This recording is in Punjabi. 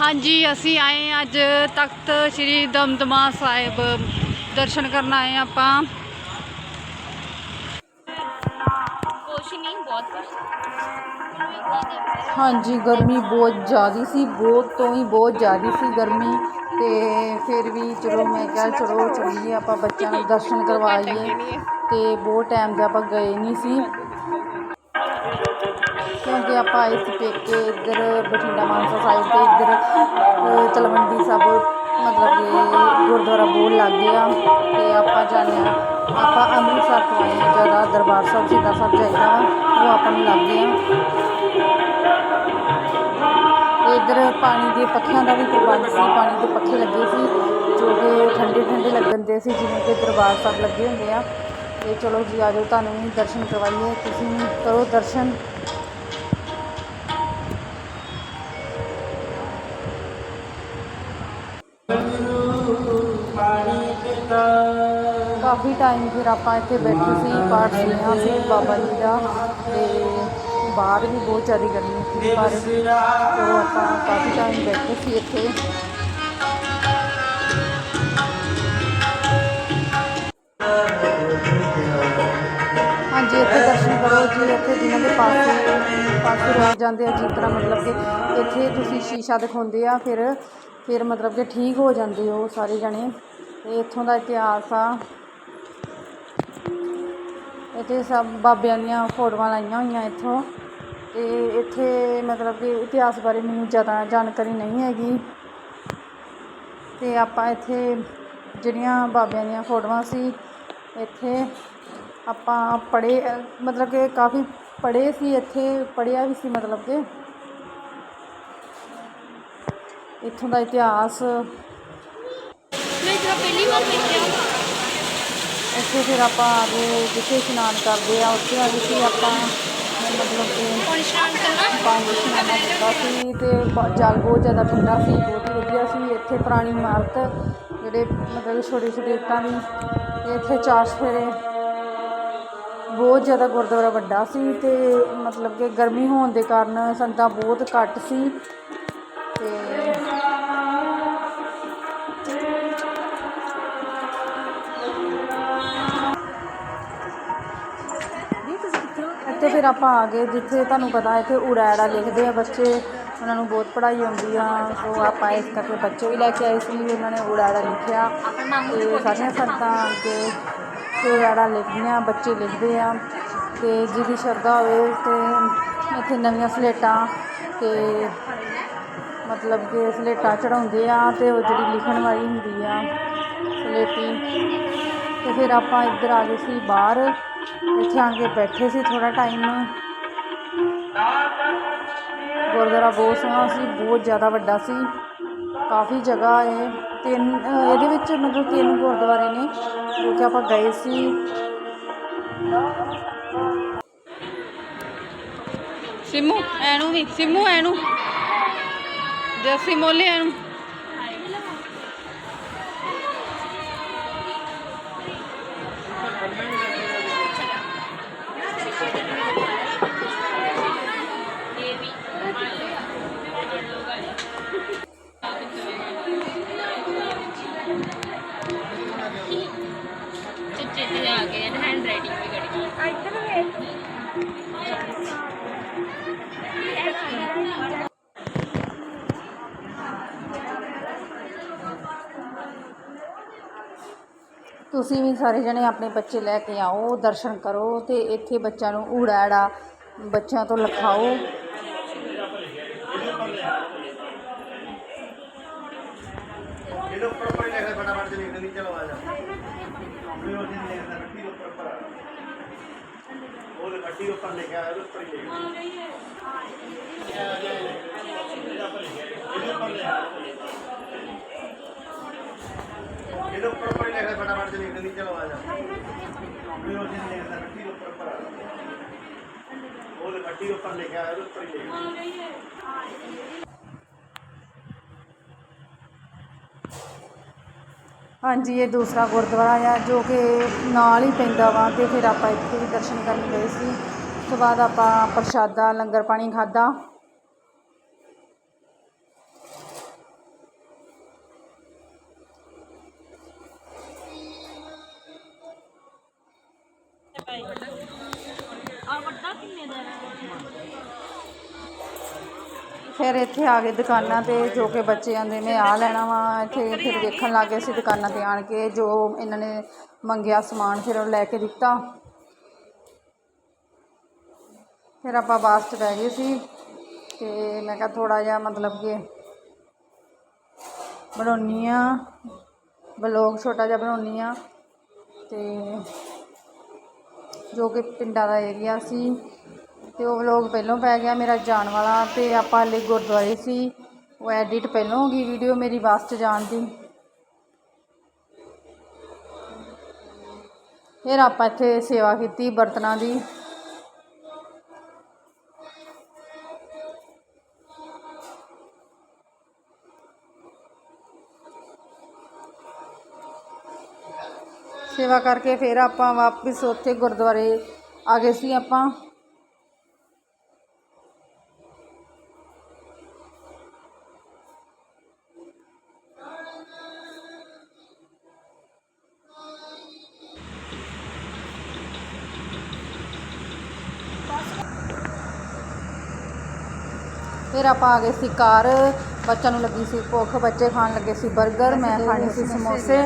ਹਾਂਜੀ, ਅਸੀਂ ਆਏ ਹਾਂ ਅੱਜ ਤਖਤ ਸ੍ਰੀ ਦਮਦਮਾ ਸਾਹਿਬ, ਦਰਸ਼ਨ ਕਰਨ ਆਏ ਹਾਂ ਆਪਾਂ। ਕੁਛ ਨਹੀਂ ਬਹੁਤ ਕੁਛ ਹਾਂਜੀ, ਗਰਮੀ ਬਹੁਤ ਜ਼ਿਆਦੀ ਸੀ, ਬਹੁਤ ਤੋਂ ਹੀ ਬਹੁਤ ਜ਼ਿਆਦੀ ਸੀ ਗਰਮੀ ਤੇ ਫਿਰ ਵੀ ਚਲੋ ਮੈਂ ਕਿਹਾ ਚਲੋ ਚੱਲੀਏ, ਆਪਾਂ ਬੱਚਿਆਂ ਨੂੰ ਦਰਸ਼ਨ ਕਰਵਾ ਲਈਏ ਤੇ ਬਹੁਤ ਟਾਈਮ ਦੇ ਆਪਾਂ ਗਏ ਨਹੀਂ ਸੀ। ਕਿਉਂਕਿ ਆਪਾਂ ਆਏ ਸੀ ਪੇਕੇ ਇੱਧਰ ਬਠਿੰਡਾ ਮਾਨਸਾ ਸਾਈਡ ਤੇ ਇੱਧਰ ਅਹ, ਤਲਵੰਡੀ ਸਾਹਿਬ ਮਤਲਬ ਕਿ ਗੁਰਦੁਆਰਾ ਬਹੁਤ ਲੱਗੇ ਆ ਤੇ ਆਪਾਂ ਜਾਂਦੇ ਆ ਆਪਾਂ ਅੰਮ੍ਰਿਤਸਰ ਤੋਂ ਆਏ ਹਾਂ ਜ਼ਿਆਦਾ ਦਰਬਾਰ ਸਾਹਿਬ ਸ਼ਹੀਦਾਂ ਸਾਹਿਬ ਜਾਈਦਾ ਵਾ ਉਹ ਆਪਾਂ ਨੂੰ ਲੱਗੇ ਆ। ਤੇ ਇੱਧਰ ਪਾਣੀ ਦੇ ਪੱਖਿਆਂ ਦਾ ਵੀ ਪ੍ਰਬੰਧ ਸੀ ਪਾਣੀ ਦੇ ਪੱਖੇ ਲੱਗੇ ਸੀ ਜੋ ਕਿ ਠੰਡੇ ਠੰਡੇ ਲੱਗਣ ਦੇ ਸੀ ਜਿਵੇਂ ਕਿ ਦਰਬਾਰ ਸਾਹਿਬ ਲੱਗੇ ਹੁੰਦੇ ਆ। ਤੇ ਚਲੋ ਜੀ ਆਜੋ ਤੁਹਾਨੂੰ ਵੀ ਦਰਸ਼ਨ ਕਰਵਾਈਏ। ਤੁਸੀਂ ਵੀ ਕਰੋ ਦਰਸ਼ਨ। ਕਾਫੀ ਟਾਈਮ ਫਿਰ ਆਪਾਂ ਇੱਥੇ ਬੈਠੇ ਸੀ, ਪਾਠ ਸੁਣਿਆ ਸੀ ਬਾਬਾ ਜੀ ਦਾ ਤੇ ਬਾਹਰ ਵੀ ਬਹੁਤ ਜ਼ਿਆਦਾ ਗਰਮੀ ਸੀ ਪਰ ਚਲੋ ਆਪਾਂ ਕਾਫੀ ਟਾਈਮ ਬੈਠੇ ਸੀ ਇੱਥੇ। ਹਾਂਜੀ, ਇੱਥੇ ਦਰਸ਼ਨ ਕਰੋ ਜੀ, ਇੱਥੇ ਜਿਨ੍ਹਾਂ ਦੇ ਪਾਸੇ ਪਾਸੇ ਰਹਿ ਜਾਂਦੇ ਆ, ਜਿਸ ਤਰ੍ਹਾਂ ਮਤਲਬ ਕਿ ਇੱਥੇ ਤੁਸੀਂ ਸ਼ੀਸ਼ਾ ਦਿਖਾਉਂਦੇ ਆ, ਫਿਰ ਫਿਰ ਮਤਲਬ ਕਿ ਠੀਕ ਹੋ ਜਾਂਦੇ ਹੋ ਸਾਰੇ ਜਣੇ। ਤੇ ਇੱਥੋਂ ਦਾ ਇਤਿਹਾਸ ਆ। ਇੱਥੇ ਸਭ ਬਾਬਿਆਂ ਦੀਆਂ ਫੋਟੋਆਂ ਲਾਈਆਂ ਹੋਈਆਂ ਇੱਥੋਂ। ਅਤੇ ਇੱਥੇ ਮਤਲਬ ਕਿ ਇਤਿਹਾਸ ਬਾਰੇ ਮੈਨੂੰ ਜ਼ਿਆਦਾ ਜਾਣਕਾਰੀ ਨਹੀਂ ਹੈਗੀ। ਅਤੇ ਆਪਾਂ ਇੱਥੇ ਜਿਹੜੀਆਂ ਬਾਬਿਆਂ ਦੀਆਂ ਫੋਟੋਆਂ ਸੀ, ਇੱਥੇ ਆਪਾਂ ਪੜ੍ਹੇ, ਮਤਲਬ ਕਿ ਕਾਫੀ ਪੜ੍ਹੇ ਸੀ, ਇੱਥੇ ਪੜ੍ਹਿਆ ਵੀ ਸੀ ਮਤਲਬ ਕਿ। ਇੱਥੋਂ ਦਾ ਇਤਿਹਾਸ। ਮੈਂ ਪਹਿਲੀ ਵਾਰ ਦੇਖਿਆ। ਇੱਥੇ ਫਿਰ ਆਪਾਂ ਆ ਗਏ ਜਿੱਥੇ ਇਸ਼ਨਾਨ ਕਰਦੇ ਆ ਉੱਥੇ ਆ ਗਏ ਸੀ ਆਪਾਂ ਮਤਲਬ ਕਿ ਇਸ਼ਨਾਨ ਕਰਨਾ? ਪਾਣੀ ਇਸ਼ਨਾਨ ਕੀਤਾ ਸੀ ਤੇ ਬ- ਜਲ ਬਹੁਤ ਜ਼ਿਆਦਾ ਠੰਡਾ ਸੀ ਬਹੁਤ ਹੀ ਵਧੀਆ ਸੀ। ਇੱਥੇ ਪੁਰਾਣੀ ਇਮਾਰਤ ਜਿਹੜੇ ਮਤਲਬ ਛੋਟੇ ਛੋਟੇ ਇੱਟਾਂ ਦੀ ਤੇ ਇੱਥੇ ਚਾਰ ਸਫੇਰੇ ਬਹੁਤ ਜ਼ਿਆਦਾ ਗੁਰਦੁਆਰਾ ਵੱਡਾ ਸੀ ਤੇ ਮਤਲਬ ਕਿ ਗਰਮੀ ਹੋਣ ਦੇ ਕਾਰਨ ਸੰਗਤਾਂ ਬਹੁਤ ਘੱਟ ਸੀ ਤੇ ਇੱਥੇ ਫਿਰ ਆਪਾਂ ਆ ਗਏ ਜਿੱਥੇ ਤੁਹਾਨੂੰ ਪਤਾ ਇੱਥੇ ਉੜਾੜਾ ਲਿਖਦੇ ਆ ਬੱਚੇ, ਉਹਨਾਂ ਨੂੰ ਬਹੁਤ ਪੜ੍ਹਾਈ ਆਉਂਦੀ ਆ, ਸੋ ਆਪਾਂ ਇਸ ਕਰਕੇ ਬੱਚੇ ਵੀ ਲੈ ਕੇ ਆਏ ਸੀ, ਉਹਨਾਂ ਨੇ ਉੜੈੜਾ ਲਿਖਿਆ ਤੇ ਸਾਰੀਆਂ ਸੰਗਤਾਂ ਅੱਗੇ ਤੇ ਲਿਖਦੀਆਂ, ਬੱਚੇ ਲਿਖਦੇ ਆ ਤੇ ਜਿਹਦੀ ਸ਼ਰਧਾ ਹੋਵੇ ਤੇ ਇੱਥੇ ਨਵੀਆਂ ਸਲੇਟਾਂ ਤੇ ਮਤਲਬ ਕਿ ਸਲੇਟਾਂ ਚੜਾਉਂਦੇ ਆ ਤੇ ਉਹ ਜਿਹੜੀ ਲਿਖਣ ਵਾਲੀ ਹੁੰਦੀ ਆ ਸਲੇਟੀ ਤੇ ਫਿਰ ਆਪਾਂ ਇੱਧਰ ਆ ਗਏ ਸੀ ਬਾਹਰ। ਇੱਥੇ ਆ ਕੇ ਬੈਠੇ ਸੀ ਥੋੜਾ ਟਾਈਮ ਗੁਰਦੁਆਰਾ ਬਹੁਤ ਸੋਹਣਾ ਸੀ ਬਹੁਤ ਜ਼ਿਆਦਾ ਵੱਡਾ ਸੀ ਕਾਫੀ ਜਗ੍ਹਾ ਹੈ ਤਿੰਨ ਅਹ ਇਹਦੇ ਵਿੱਚ ਮਤਲਬ ਤਿੰਨ ਗੁਰਦੁਆਰੇ ਨੇ ਜੋ ਕਿ ਆਪਾਂ ਗਏ ਸੀ ਸਿਮੂ ਐਨੂੰ ਨਹੀਂ ਸਿਮੂ ਐਨੂੰ ਜੱਸੀ ਮੋਲੇ ਐਨੂੰ ਚਿੱਟੇ ਤੁਸੀਂ ਵੀ ਸਾਰੇ ਜਣੇ ਆਪਣੇ ਬੱਚੇ ਲੈ ਕੇ ਆਓ, ਦਰਸ਼ਨ ਕਰੋ ਅਤੇ ਇੱਥੇ ਬੱਚਿਆਂ ਨੂੰ ਊੜਾ ਐੜਾ ਬੱਚਿਆਂ ਤੋਂ ਲਿਖਾਓ। ਇਹਦੇ ਉੱਪਰ ਉੱਪਰ ਲਿਖਦਾ ਫਟਾਫਟ ਜਲੀ ਜਲਦੀ ਚਲੋ ਆ ਜਾ। ਉਹਦੇ ਉੱਤੇ ਲਿਖਦਾ ਕੱਟੀ ਉੱਪਰ ਉੱਪਰ। ਉਹਦੇ ਕੱਟੀ ਉੱਪਰ ਲਿਖਿਆ ਉਹਦੇ ਉੱਪਰ ਹੀ ਲਿਖਦਾ ਇਹਦੇ ਉੱਪਰ ਉੱਪਰ ਹੀ ਲਿਖਦਾ ਫਟਾਫਟ ਜਲੀ ਜਲਦੀ ਚਲੋ ਆ ਜਾ ਉਹਦੇ ਉੱਤੇ ਨਹੀਂ ਲਿਖਦਾ ਕੱਟੀ ਦੇ ਉੱਪਰ ਉੱਪਰ ਆ। ਉਹਦੇ ਕੱਟੀ ਦੇ ਉੱਪਰ ਲਿਖਿਆ ਹੈ, ਉਹਦੇ ਉੱਪਰ ਹੀ ਲਿਖਦਾ ਹਾਂਜੀ ਇਹ ਦੂਸਰਾ ਗੁਰਦੁਆਰਾ ਆ ਜੋ ਕਿ ਨਾਲ ਹੀ ਪੈਂਦਾ ਵਾ ਤੇ ਫਿਰ ਆਪਾਂ ਇੱਥੇ ਵੀ ਦਰਸ਼ਨ ਕਰਨ ਗਏ ਸੀ। ਉਸ ਤੋਂ ਬਾਅਦ ਆਪਾਂ ਪ੍ਰਸ਼ਾਦਾ ਲੰਗਰ ਪਾਣੀ ਖਾਦਾ ਫਿਰ ਇੱਥੇ ਆ ਗਏ ਦੁਕਾਨਾਂ ਤੇ, ਜੋ ਕਿ ਬੱਚੇ ਆਂਦੇ ਨੇ ਆ ਲੈਣਾ ਵਾ। ਇੱਥੇ ਫਿਰ ਵੇਖਣ ਲੱਗ ਗਏ ਸੀ ਦੁਕਾਨਾਂ ਤੇ ਆਣ ਕੇ, ਜੋ ਇਹਨਾਂ ਨੇ ਮੰਗਿਆ ਸਮਾਨ, ਫਿਰ ਉਹ ਲੈ ਕੇ ਦਿੱਤਾ। ਫਿਰ ਆਪਾਂ ਬਾਸ 'ਚ ਬਹਿ ਗਏ ਸੀ ਤੇ ਮੈਂ ਕਿਹਾ ਥੋੜਾ ਜਿਹਾ ਮਤਲਬ ਕਿ ਬਣਾਉਣੀ ਆ ਬਲੌਗ ਛੋਟਾ ਜਿਹਾ ਬਣਾਉਣੀ ਆ। ਤੇ ਜੋ ਕਿ ਪਿੰਡਾਂ ਦਾ ਏਰੀਆ ਸੀ। ਤੇ ਉਹ ਵਲੋਗ ਪਹਿਲਾਂ ਪੈ ਗਿਆ ਮੇਰਾ ਜਾਣ ਵਾਲਾ ਤੇ ਆਪਾਂ ਹਲੇ ਗੁਰਦੁਆਰੇ ਸੀ। ਉਹ ਐਡਿਟ ਪਹਿਲਾਂ ਹੋ ਗਈ ਵੀਡੀਓ ਮੇਰੀ ਬੱਸ 'ਚ ਜਾਣ ਦੀ। ਫਿਰ ਆਪਾਂ ਇੱਥੇ ਸੇਵਾ ਕੀਤੀ ਬਰਤਨਾਂ ਦੀ। ਸੇਵਾ ਕਰਕੇ ਫਿਰ ਆਪਾਂ ਵਾਪਸ ਉੱਥੇ ਗੁਰਦੁਆਰੇ ਆ ਗਏ ਸੀ ਆਪਾਂ। ਫਿਰ ਆਪਾਂ ਆ ਗਏ ਸੀ ਘਰ। ਬੱਚਿਆਂ ਨੂੰ ਲੱਗੀ ਸੀ ਭੁੱਖ, ਬੱਚੇ ਖਾਣ ਲੱਗੇ ਸੀ 버ਗਰ ਮੈਂ ਖਾਣੇ ਸੀ ਸਮੋਸੇ।